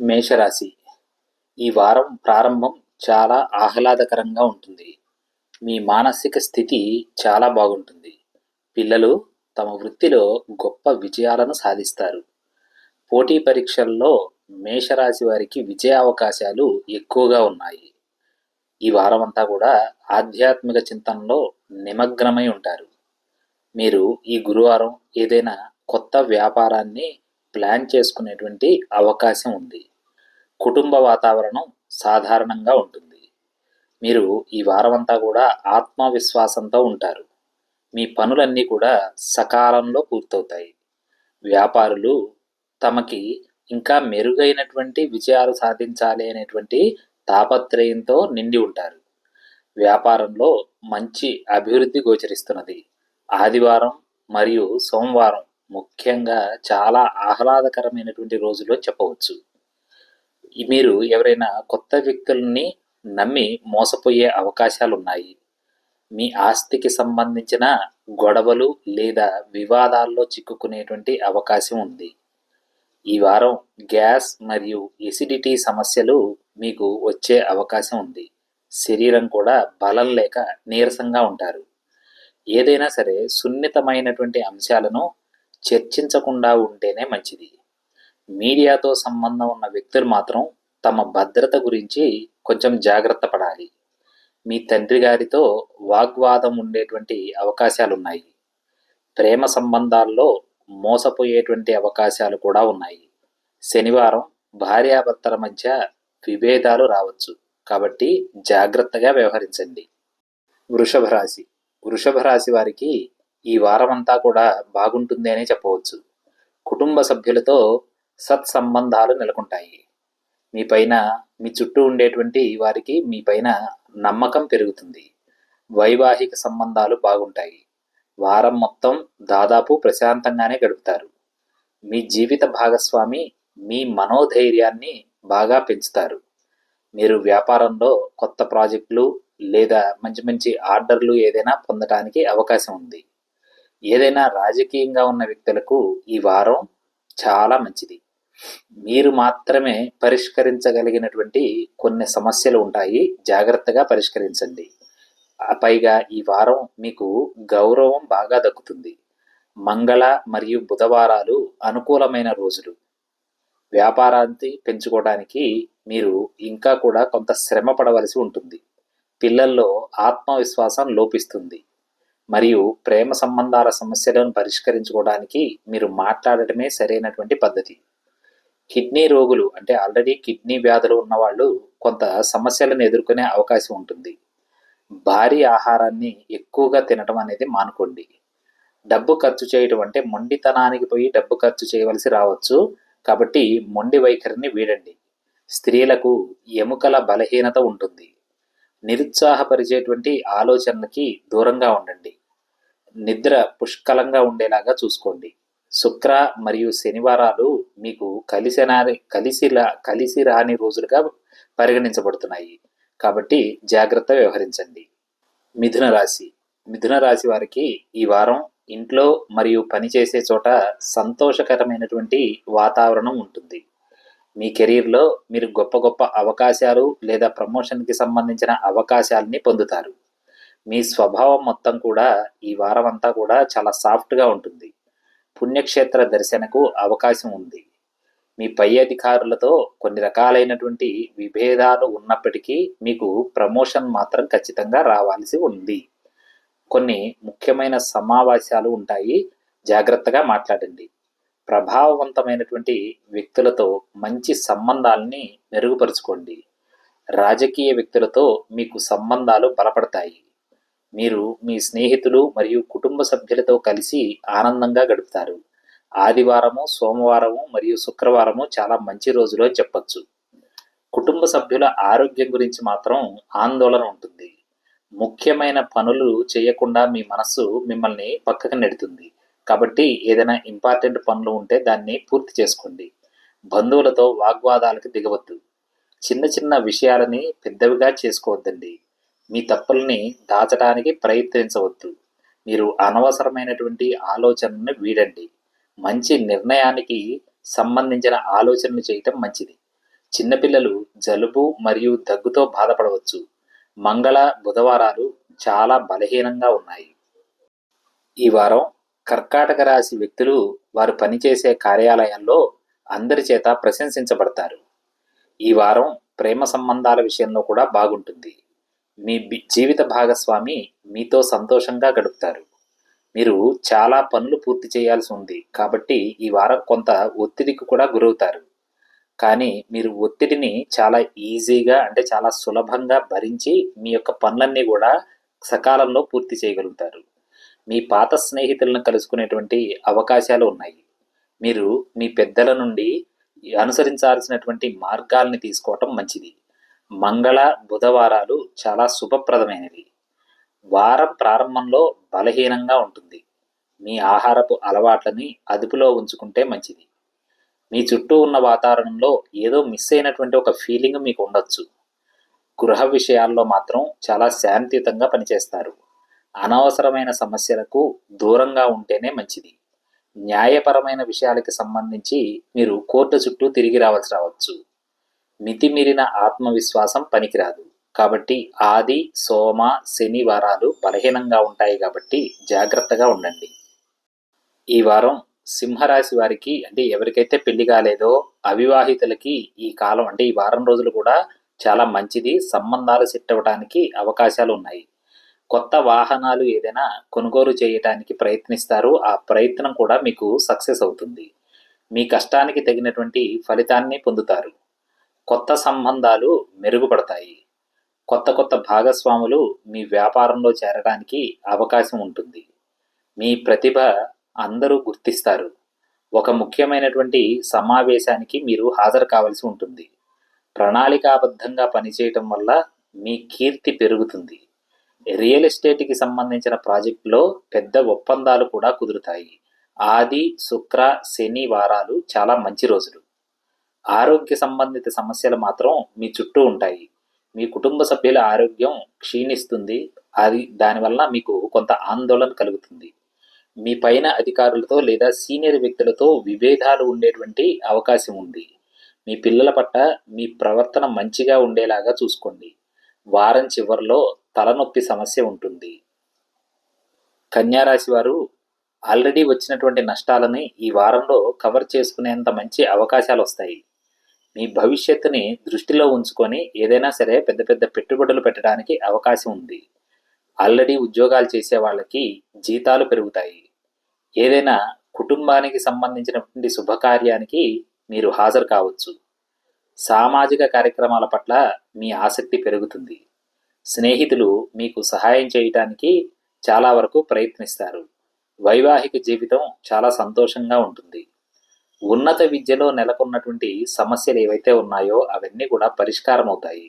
మేషరాశి. ఈ వారం ప్రారంభం చాలా ఆహ్లాదకరంగా ఉంటుంది. మీ మానసిక స్థితి చాలా బాగుంటుంది. పిల్లలు తమ వృత్తిలో గొప్ప విజయాలను సాధిస్తారు. పోటీ పరీక్షల్లో మేషరాశి వారికి విజయ అవకాశాలు ఎక్కువగా ఉన్నాయి. ఈ వారం అంతా కూడా ఆధ్యాత్మిక చింతనలో నిమగ్నమై ఉంటారు. మీరు ఈ గురువారం ఏదైనా కొత్త వ్యాపారాన్ని ప్లాన్ చేసుకునేటువంటి అవకాశం ఉంది. కుటుంబ వాతావరణం సాధారణంగా ఉంటుంది. మీరు ఈ వారమంతా కూడా ఆత్మవిశ్వాసంతో ఉంటారు. మీ పనులన్నీ కూడా సకాలంలో పూర్తవుతాయి. వ్యాపారులు తమకి ఇంకా మెరుగైనటువంటి విజయాలు సాధించాలి అనేటువంటి తాపత్రయంతో నిండి ఉంటారు. వ్యాపారంలో మంచి అభివృద్ధి గోచరిస్తున్నది. ఆదివారం మరియు సోమవారం ముఖ్యంగా చాలా ఆహ్లాదకరమైనటువంటి రోజులో చెప్పవచ్చు. మీరు ఎవరైనా కొత్త వ్యక్తుల్ని నమ్మి మోసపోయే అవకాశాలు ఉన్నాయి మీ ఆస్తికి సంబంధించిన గొడవలు లేదా వివాదాల్లో చిక్కుకునేటువంటి అవకాశం ఉంది. ఈ వారం గ్యాస్ మరియు ఎసిడిటీ సమస్యలు మీకు వచ్చే అవకాశం ఉంది. శరీరం కూడా బలం లేక నీరసంగా ఉంటారు. ఏదైనా సరే సున్నితమైనటువంటి అంశాలను చర్చించకుండా ఉంటేనే మంచిది. మీడియాతో సంబంధం ఉన్న వ్యక్తులు మాత్రం తమ భద్రత గురించి కొంచెం జాగ్రత్త పడాలి. మీ తండ్రి గారితో వాగ్వాదం ఉండేటువంటి అవకాశాలు ఉన్నాయి ప్రేమ సంబంధాల్లో మోసపోయేటువంటి అవకాశాలు కూడా ఉన్నాయి. శనివారం భార్యాభర్తల మధ్య విభేదాలు రావచ్చు. కాబట్టి జాగ్రత్తగా వ్యవహరించండి. వృషభ రాశి వృషభ రాశి వారికి ఈ వారమంతా కూడా బాగుంటుంది అనే చెప్పవచ్చు. కుటుంబ సభ్యులతో సత్సంబంధాలు నెలకొంటాయి. మీ పైన మీ చుట్టూ ఉండేటువంటి వారికి మీ పైన నమ్మకం పెరుగుతుంది. వైవాహిక సంబంధాలు బాగుంటాయి. వారం మొత్తం దాదాపు ప్రశాంతంగానే గడుపుతారు. మీ జీవిత భాగస్వామి మీ మనోధైర్యాన్ని బాగా పెంచుతారు. మీరు వ్యాపారంలో కొత్త ప్రాజెక్టులు లేదా మంచి మంచి ఆర్డర్లు ఏదైనా పొందడానికి అవకాశం ఉంది. ఏదైనా రాజకీయంగా ఉన్న వ్యక్తులకు ఈ వారం చాలా మంచిది. మీరు మాత్రమే పరిష్కరించగలిగినటువంటి కొన్ని సమస్యలు ఉంటాయి. జాగ్రత్తగా పరిష్కరించండి. పైగా ఈ వారం మీకు గౌరవం బాగా దక్కుతుంది. మంగళ మరియు బుధవారాలు అనుకూలమైన రోజులు. వ్యాపారాన్ని పెంచుకోవడానికి మీరు ఇంకా కూడా కొంత శ్రమ పడవలసి ఉంటుంది. పిల్లల్లో ఆత్మవిశ్వాసం లోపిస్తుంది. మరియు ప్రేమ సంబంధాల సమస్యలను పరిష్కరించుకోవడానికి మీరు మాట్లాడటమే సరైనటువంటి పద్ధతి. కిడ్నీ రోగులు అంటే ఆల్రెడీ కిడ్నీ వ్యాధులు ఉన్నవాళ్ళు కొంత సమస్యలను ఎదుర్కొనే అవకాశం ఉంటుంది. భారీ ఆహారాన్ని ఎక్కువగా తినడం అనేది మానుకోండి. డబ్బు ఖర్చు చేయడం అంటే మొండితనానికి పోయి డబ్బు ఖర్చు చేయవలసి రావచ్చు. కాబట్టి మొండి వైఖరిని వీడండి. స్త్రీలకు ఎముకల బలహీనత ఉంటుంది. నిరుత్సాహపరిచేటువంటి ఆలోచనలకి దూరంగా ఉండండి. నిద్ర పుష్కలంగా ఉండేలాగా చూసుకోండి. శుక్ర మరియు శనివారాలు మీకు కలిసి కలిసిలా కలిసి రాని రోజులుగా పరిగణించబడుతున్నాయి. కాబట్టి జాగ్రత్త వ్యవహరించండి. మిథున రాశి. మిథున రాశి వారికి ఈ వారం ఇంట్లో మరియు పనిచేసే చోట సంతోషకరమైనటువంటి వాతావరణం ఉంటుంది. మీ కెరీర్లో మీరు గొప్ప గొప్ప అవకాశాలు లేదా ప్రమోషన్కి సంబంధించిన అవకాశాలని పొందుతారు. మీ స్వభావం మొత్తం కూడా ఈ వారం అంతా కూడా చాలా సాఫ్ట్గా ఉంటుంది. పుణ్యక్షేత్ర దర్శనకు అవకాశం ఉంది. మీ పై అధికారులతో కొన్ని రకాలైనటువంటి విభేదాలు ఉన్నప్పటికీ మీకు ప్రమోషన్ మాత్రం ఖచ్చితంగా రావాల్సి ఉంది. కొన్ని ముఖ్యమైన సమావేశాలు ఉంటాయి. జాగ్రత్తగా మాట్లాడండి. ప్రభావవంతమైనటువంటి వ్యక్తులతో మంచి సంబంధాలని మెరుగుపరుచుకోండి. రాజకీయ వ్యక్తులతో మీకు సంబంధాలు బలపడతాయి. మీరు మీ స్నేహితులు మరియు కుటుంబ సభ్యులతో కలిసి ఆనందంగా గడుపుతారు. ఆదివారము సోమవారము మరియు శుక్రవారము చాలా మంచి రోజులు అని చెప్పచ్చు. కుటుంబ సభ్యుల ఆరోగ్యం గురించి మాత్రం ఆందోళన ఉంటుంది. ముఖ్యమైన పనులు చేయకుండా మీ మనస్సు మిమ్మల్ని పక్కకు నెడుతుంది. కాబట్టి ఏదైనా ఇంపార్టెంట్ పనులు ఉంటే దాన్ని పూర్తి చేసుకోండి. బంధువులతో వాగ్వాదాలకు దిగవద్దు. చిన్న చిన్న విషయాలని పెద్దవిగా చేసుకోవద్దండి. మీ తప్పుల్ని దాచడానికి ప్రయత్నించవద్దు. మీరు అనవసరమైనటువంటి ఆలోచనను వీడండి. మంచి నిర్ణయానికి సంబంధించిన ఆలోచనలు చేయటం మంచిది. చిన్నపిల్లలు జలుబు మరియు దగ్గుతో బాధపడవచ్చు. మంగళ బుధవారాలు చాలా బలహీనంగా ఉన్నాయి. ఈ వారం కర్కాటక రాశి వ్యక్తులు వారు పనిచేసే కార్యాలయాల్లో అందరి చేత ప్రశంసించబడతారు. ఈ వారం ప్రేమ సంబంధాల విషయంలో కూడా బాగుంటుంది. మీ బి- జీవిత భాగస్వామి మీతో సంతోషంగా గడుపుతారు. మీరు చాలా పనులు పూర్తి చేయాల్సి ఉంది కాబట్టి ఈ వారం కొంత ఒత్తిడికి కూడా గురవుతారు. కానీ మీరు ఒత్తిడిని చాలా ఈజీగా అంటే చాలా సులభంగా భరించి మీ యొక్క పనులన్నీ కూడా సకాలంలో పూర్తి చేయగలుగుతారు. మీ పాత స్నేహితులను కలుసుకునేటువంటి అవకాశాలు ఉన్నాయి. మీరు మీ పెద్దల నుండి అనుసరించాల్సినటువంటి మార్గాల్ని తీసుకోవటం మంచిది. మంగళ బుధవారాలు చాలా శుభప్రదమైనవి. వారం ప్రారంభంలో బలహీనంగా ఉంటుంది. మీ ఆహారపు అలవాట్లని అదుపులో ఉంచుకుంటే మంచిది. మీ చుట్టూ ఉన్న వాతావరణంలో ఏదో మిస్ అయినటువంటి ఒక ఫీలింగ్ మీకు ఉండొచ్చు. గృహ విషయాల్లో మాత్రం చాలా శాంతియుతంగా పనిచేస్తారు. అనవసరమైన సమస్యలకు దూరంగా ఉంటేనే మంచిది. న్యాయపరమైన విషయాలకి సంబంధించి మీరు కోర్టు చుట్టూ తిరిగి రావాల్సి రావచ్చు. మితిమీరిన ఆత్మవిశ్వాసం పనికిరాదు. కాబట్టి ఆది సోమ శని వారాలు బలహీనంగా ఉంటాయి కాబట్టి జాగ్రత్తగా ఉండండి. ఈ వారం సింహరాశి వారికి అంటే ఎవరికైతే పెళ్ళి కాలేదో అవివాహితులకి ఈ కాలం అంటే ఈ వారం రోజులు కూడా చాలా మంచిది. సంబంధాలు సెట్ అవ్వడానికి అవకాశాలు ఉన్నాయి. కొత్త వాహనాలు ఏదైనా కొనుగోలు చేయడానికి ప్రయత్నిస్తారు. ఆ ప్రయత్నం కూడా మీకు సక్సెస్ అవుతుంది. మీ కష్టానికి తగినటువంటి ఫలితాన్ని పొందుతారు. కొత్త సంబంధాలు మెరుగుపడతాయి. కొత్త కొత్త భాగస్వాములు మీ వ్యాపారంలో చేరడానికి అవకాశం ఉంటుంది. మీ ప్రతిభ అందరూ గుర్తిస్తారు. ఒక ముఖ్యమైనటువంటి సమావేశానికి మీరు హాజరు కావాల్సి ఉంటుంది. ప్రణాళికాబద్ధంగా పనిచేయటం వల్ల మీ కీర్తి పెరుగుతుంది. రియల్ ఎస్టేట్కి సంబంధించిన ప్రాజెక్టులో పెద్ద ఒప్పందాలు కూడా కుదురుతాయి. ఆది శుక్ర శని వారాలు చాలా మంచి రోజులు. ఆరోగ్య సంబంధిత సమస్యలు మాత్రం మీ చుట్టూ ఉంటాయి. మీ కుటుంబ సభ్యుల ఆరోగ్యం క్షీణిస్తుంది. అది దానివల్ల మీకు కొంత ఆందోళన కలుగుతుంది. మీ పైన అధికారులతో లేదా సీనియర్ వ్యక్తులతో విభేదాలు ఉండేటువంటి అవకాశం ఉంది. మీ పిల్లల పట్ల మీ ప్రవర్తన మంచిగా ఉండేలాగా చూసుకోండి. వారం చివరిలో తలనొప్పి సమస్య ఉంటుంది. కన్యారాశి వారు ఆల్రెడీ వచ్చినటువంటి నష్టాలని ఈ వారంలో కవర్ చేసుకునేంత మంచి అవకాశాలు వస్తాయి. మీ భవిష్యత్తుని దృష్టిలో ఉంచుకొని ఏదైనా సరే పెద్ద పెద్ద పెట్టుబడులు పెట్టడానికి అవకాశం ఉంది. ఆల్రెడీ ఉద్యోగాలు చేసే వాళ్ళకి జీతాలు పెరుగుతాయి. ఏదైనా కుటుంబానికి సంబంధించినటువంటి శుభకార్యానికి మీరు హాజరు కావచ్చు. సామాజిక కార్యక్రమాల పట్ల మీ ఆసక్తి పెరుగుతుంది. స్నేహితులు మీకు సహాయం చేయటానికి చాలా వరకు ప్రయత్నిస్తారు. వైవాహిక జీవితం చాలా సంతోషంగా ఉంటుంది. ఉన్నత విద్యలో నెలకొన్నటువంటి సమస్యలు ఏవైతే ఉన్నాయో అవన్నీ కూడా పరిష్కారం అవుతాయి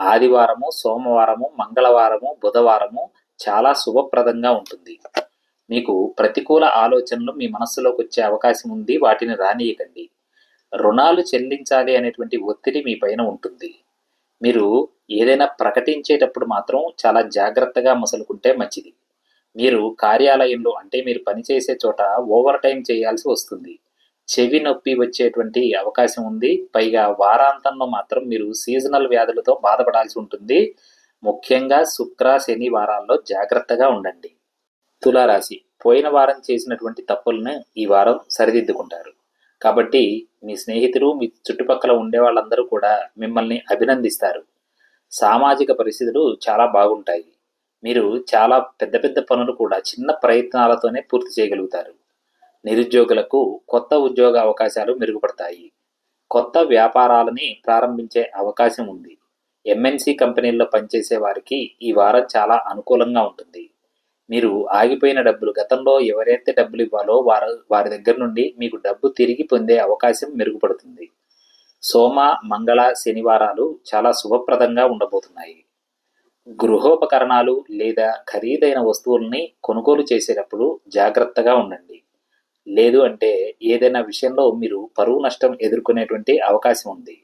ఆదివారము సోమవారము మంగళవారము బుధవారము చాలా శుభప్రదంగా ఉంటుంది. మీకు ప్రతికూల ఆలోచనలు మీ మనస్సులోకి వచ్చే అవకాశం ఉంది వాటిని రానియకండి. రుణాలు చెల్లించాలి అనేటువంటి ఒత్తిడి మీ పైన ఉంటుంది. మీరు ఏదైనా ప్రకటించేటప్పుడు మాత్రం చాలా జాగ్రత్తగా మసలుకుంటే మంచిది. మీరు కార్యాలయంలో అంటే మీరు పనిచేసే చోట ఓవర్ టైం చేయాల్సి వస్తుంది. చెవి నొప్పి వచ్చేటువంటి అవకాశం ఉంది. పైగా వారాంతంలో మాత్రం మీరు సీజనల్ వ్యాధులతో బాధపడాల్సి ఉంటుంది. ముఖ్యంగా శుక్ర శని వారాల్లో జాగ్రత్తగా ఉండండి. తులారాశి పోయిన వారం చేసినటువంటి తప్పులను ఈ వారం సరిదిద్దుకుంటారు. కాబట్టి మీ స్నేహితులు మీ చుట్టుపక్కల ఉండే వాళ్ళందరూ కూడా మిమ్మల్ని అభినందిస్తారు. సామాజిక పరిస్థితులు చాలా బాగుంటాయి. మీరు చాలా పెద్ద పెద్ద పనులు కూడా చిన్న ప్రయత్నాలతోనే పూర్తి చేయగలుగుతారు. నిరుద్యోగులకు కొత్త ఉద్యోగ అవకాశాలు మెరుగుపడతాయి. కొత్త వ్యాపారాలని ప్రారంభించే అవకాశం ఉంది. ఎంఎన్సి కంపెనీల్లో పనిచేసే వారికి ఈ వారం చాలా అనుకూలంగా ఉంటుంది. మీరు ఆగిపోయిన డబ్బులు గతంలో ఎవరైతే డబ్బులు ఇవ్వాలో వారు వారి దగ్గర నుండి మీకు డబ్బు తిరిగి పొందే అవకాశం మెరుగుపడుతుంది. సోమ మంగళ శనివారాలు చాలా శుభప్రదంగా ఉండబోతున్నాయి. గృహోపకరణాలు లేదా ఖరీదైన వస్తువుల్ని కొనుగోలు చేసేటప్పుడు జాగ్రత్తగా ఉండండి. లేదు అంటే ఏదైనా విషయంలో మీరు పరువు నష్టం ఎదుర్కొనేటువంటి అవకాశం ఉంది.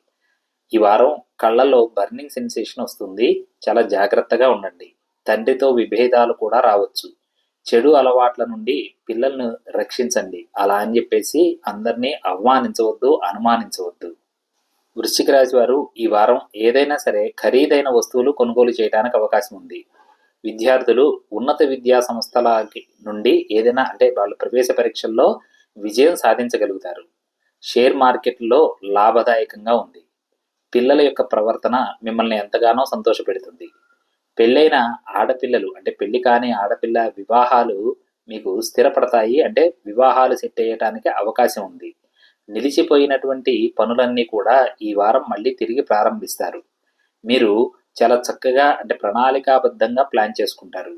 ఈ వారం కళ్ళల్లో బర్నింగ్ సెన్సేషన్ వస్తుంది. చాలా జాగ్రత్తగా ఉండండి. తండ్రితో విభేదాలు కూడా రావచ్చు. చెడు అలవాట్ల నుండి పిల్లలను రక్షించండి. అలా అని చెప్పేసి అందరినీ అవమానించవద్దు అనుమానించవద్దు. వృశ్చిక రాశి వారు ఈ వారం ఏదైనా సరే ఖరీదైన వస్తువులు కొనుగోలు చేయడానికి అవకాశం ఉంది. విద్యార్థులు ఉన్నత విద్యా సంస్థల నుండి ఏదైనా అంటే వాళ్ళు ప్రవేశ పరీక్షల్లో విజయం సాధించగలుగుతారు. షేర్ మార్కెట్లో లాభదాయకంగా ఉంది. పిల్లల యొక్క ప్రవర్తన మిమ్మల్ని ఎంతగానో సంతోషపెడుతుంది. పెళ్ళైన ఆడపిల్లలు అంటే పెళ్ళి కాని ఆడపిల్ల వివాహాలు మీకు స్థిరపడతాయి అంటే వివాహాలు సెట్ అయ్యటానికి అవకాశం ఉంది. నిలిచిపోయినటువంటి పనులన్నీ కూడా ఈ వారం మళ్ళీ తిరిగి ప్రారంభిస్తారు. మీరు చాలా చక్కగా అంటే ప్రణాళికాబద్ధంగా ప్లాన్ చేసుకుంటారు.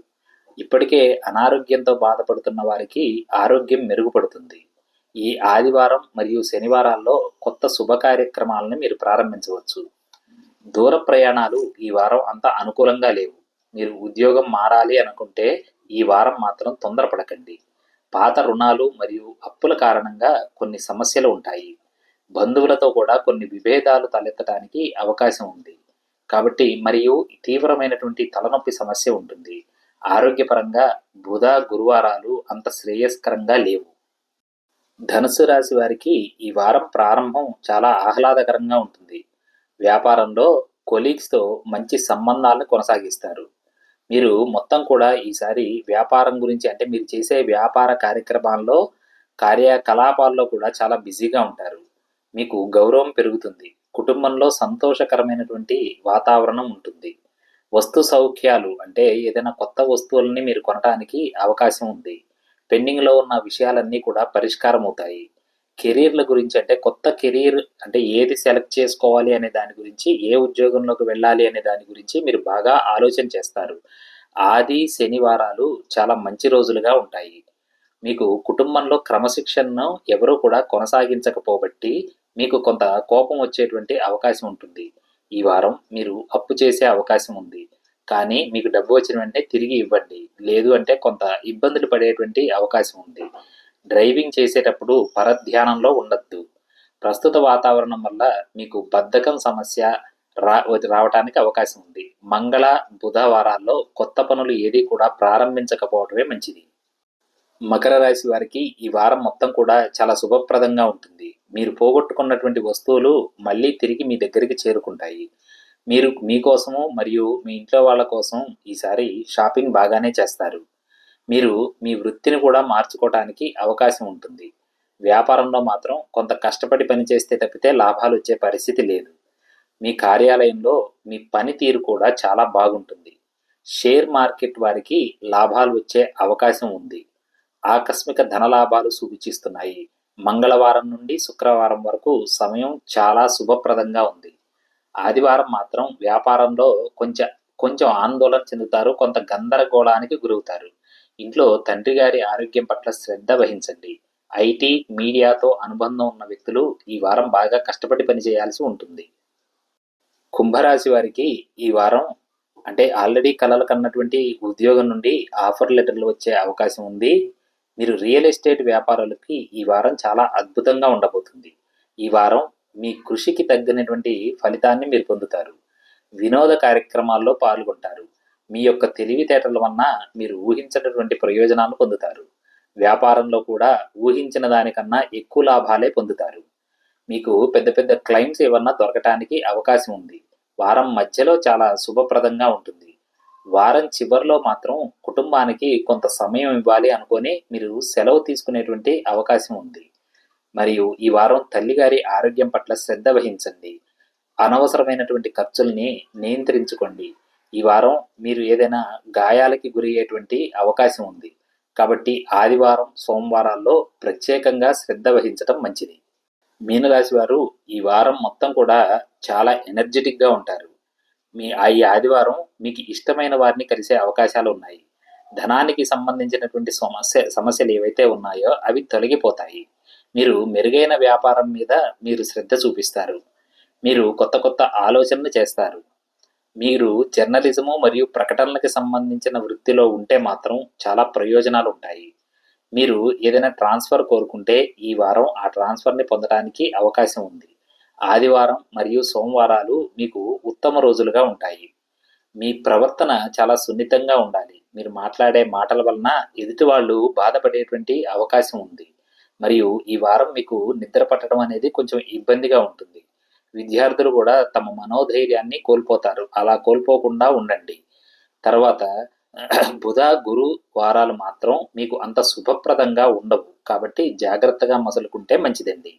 ఇప్పటికే అనారోగ్యంతో బాధపడుతున్న వారికి ఆరోగ్యం మెరుగుపడుతుంది. ఈ ఆదివారం మరియు శనివారాల్లో కొత్త శుభ కార్యక్రమాలను మీరు ప్రారంభించవచ్చు. దూర ప్రయాణాలు ఈ వారం అంత అనుకూలంగా లేవు. మీరు ఉద్యోగం మారాలి అనుకుంటే ఈ వారం మాత్రం తొందరపడకండి. పాత రుణాలు మరియు అప్పుల కారణంగా కొన్ని సమస్యలు ఉంటాయి. బంధువులతో కూడా కొన్ని విభేదాలు తలెత్తడానికి అవకాశం ఉంది. కాబట్టి మరియు తీవ్రమైనటువంటి తలనొప్పి సమస్య ఉంటుంది. ఆరోగ్యపరంగా బుధ గురువారాలు అంత శ్రేయస్కరంగా లేవు. ధనుసు రాశి వారికి ఈ వారం ప్రారంభం చాలా ఆహ్లాదకరంగా ఉంటుంది. వ్యాపారంలో కొలీగ్స్తో మంచి సంబంధాలను కొనసాగిస్తారు. మీరు మొత్తం కూడా ఈసారి వ్యాపారం గురించి అంటే మీరు చేసే వ్యాపార కార్యక్రమాల్లో కార్యకలాపాల్లో కూడా చాలా బిజీగా ఉంటారు. మీకు గౌరవం పెరుగుతుంది. కుటుంబంలో సంతోషకరమైనటువంటి వాతావరణం ఉంటుంది. వస్తు సౌఖ్యాలు అంటే ఏదైనా కొత్త వస్తువులని మీరు కొనడానికి అవకాశం ఉంది. పెండింగ్లో ఉన్న విషయాలన్నీ కూడా పరిష్కారం అవుతాయి. కెరీర్ల గురించి అంటే కొత్త కెరీర్ అంటే ఏది సెలెక్ట్ చేసుకోవాలి అనే దాని గురించి ఏ ఉద్యోగంలోకి వెళ్ళాలి అనే దాని గురించి మీరు బాగా ఆలోచన చేస్తారు. ఆది శనివారాలు చాలా మంచి రోజులుగా ఉంటాయి. మీకు కుటుంబంలో క్రమశిక్షణను ఎవరూ కూడా కొనసాగించకపోబట్టి మీకు కొంత కోపం వచ్చేటువంటి అవకాశం ఉంటుంది. ఈ వారం మీరు అప్పు చేసే అవకాశం ఉంది. కానీ మీకు డబ్బు వచ్చిన వెంటనే తిరిగి ఇవ్వండి. లేదు అంటే కొంత ఇబ్బందులు పడేటువంటి అవకాశం ఉంది. డ్రైవింగ్ చేసేటప్పుడు పరధ్యానంలో ఉండద్దు. ప్రస్తుత వాతావరణం వల్ల మీకు బద్ధకం సమస్య రా రావడానికి అవకాశం ఉంది. మంగళ బుధవారాల్లో కొత్త పనులు ఏది కూడా ప్రారంభించకపోవడమే మంచిది. మకర రాశి వారికి ఈ వారం మొత్తం కూడా చాలా శుభప్రదంగా ఉంటుంది. మీరు పోగొట్టుకున్నటువంటి వస్తువులు మళ్ళీ తిరిగి మీ దగ్గరికి చేరుకుంటాయి. మీరు మీకోసము మరియు మీ ఇంట్లో వాళ్ళ కోసం ఈసారి షాపింగ్ బాగానే చేస్తారు. మీరు మీ వృత్తిని కూడా మార్చుకోవడానికి అవకాశం ఉంటుంది. వ్యాపారంలో మాత్రం కొంత కష్టపడి పనిచేస్తే తప్పితే లాభాలు వచ్చే పరిస్థితి లేదు. మీ కార్యాలయంలో మీ పనితీరు కూడా చాలా బాగుంటుంది. షేర్ మార్కెట్ వారికి లాభాలు వచ్చే అవకాశం ఉంది. ఆకస్మిక ధనలాభాలు సూచిస్తున్నాయి. మంగళవారం నుండి శుక్రవారం వరకు సమయం చాలా శుభప్రదంగా ఉంది. ఆదివారం మాత్రం వ్యాపారంలో కొంచెం కొంచెం ఆందోళన చెందుతారు కొంత గందరగోళానికి గురవుతారు. ఇంట్లో తండ్రి గారి ఆరోగ్యం పట్ల శ్రద్ధ వహించండి. ఐటీ మీడియాతో అనుబంధం ఉన్న వ్యక్తులు ఈ వారం బాగా కష్టపడి పనిచేయాల్సి ఉంటుంది. కుంభరాశి వారికి ఈ వారం అంటే ఆల్రెడీ కలలు కన్నటువంటి ఉద్యోగం నుండి ఆఫర్ లెటర్లు వచ్చే అవకాశం ఉంది. మీరు రియల్ ఎస్టేట్ వ్యాపారాలకి ఈ వారం చాలా అద్భుతంగా ఉండబోతుంది. ఈ వారం మీ కృషికి తగ్గినటువంటి ఫలితాన్ని మీరు పొందుతారు. వినోద కార్యక్రమాల్లో పాల్గొంటారు. మీ యొక్క తెలివితేటల వలన మీరు ఊహించినటువంటి ప్రయోజనాలు పొందుతారు. వ్యాపారంలో కూడా ఊహించిన దానికన్నా ఎక్కువ లాభాలే పొందుతారు. మీకు పెద్ద పెద్ద క్లైమ్స్ ఏమన్నా దొరకటానికి అవకాశం ఉంది. వారం మధ్యలో చాలా శుభప్రదంగా ఉంటుంది. వారం చివరిలో మాత్రం కుటుంబానికి కొంత సమయం ఇవ్వాలి అనుకొని మీరు సెలవు తీసుకునేటువంటి అవకాశం ఉంది. మరియు ఈ వారం తల్లిగారి ఆరోగ్యం పట్ల శ్రద్ధ వహించండి. అనవసరమైనటువంటి ఖర్చుల్ని నియంత్రించుకోండి. ఈ వారం మీరు ఏదైనా గాయాలకి గురయ్యేటువంటి అవకాశం ఉంది. కాబట్టి ఆదివారం సోమవారాల్లో ప్రత్యేకంగా శ్రద్ధ వహించడం మంచిది. మీనరాశి వారు ఈ వారం మొత్తం కూడా చాలా ఎనర్జెటిక్గా ఉంటారు. మీ ఈ ఆదివారం మీకు ఇష్టమైన వారిని కలిసే అవకాశాలు ఉన్నాయి. ధనానికి సంబంధించినటువంటి సమస్య సమస్యలు ఏవైతే ఉన్నాయో అవి తొలగిపోతాయి. మీరు మెరుగైన వ్యాపారం మీద మీరు శ్రద్ధ చూపిస్తారు. మీరు కొత్త కొత్త ఆలోచనలు చేస్తారు. మీరు జర్నలిజము మరియు ప్రకటనలకు సంబంధించిన వృత్తిలో ఉంటే మాత్రం చాలా ప్రయోజనాలు ఉంటాయి. మీరు ఏదైనా ట్రాన్స్ఫర్ కోరుకుంటే ఈ వారం ఆ ట్రాన్స్ఫర్ని పొందడానికి అవకాశం ఉంది. ఆదివారం మరియు సోమవారాలు మీకు ఉత్తమ రోజులుగా ఉంటాయి. మీ ప్రవర్తన చాలా సున్నితంగా ఉండాలి. మీరు మాట్లాడే మాటల వలన ఎదుటి వాళ్ళు బాధపడేటువంటి అవకాశం ఉంది. మరియు ఈ వారం మీకు నిద్ర పట్టడం అనేది కొంచెం ఇబ్బందిగా ఉంటుంది. విద్యార్థులు కూడా తమ మనోధైర్యాన్ని కోల్పోతారు. అలా కోల్పోకుండా ఉండండి. తర్వాత బుధ గురు వారాలు మాత్రం మీకు అంత శుభప్రదంగా ఉండవు. కాబట్టి జాగ్రత్తగా మొదలుకుంటే మంచిదండి.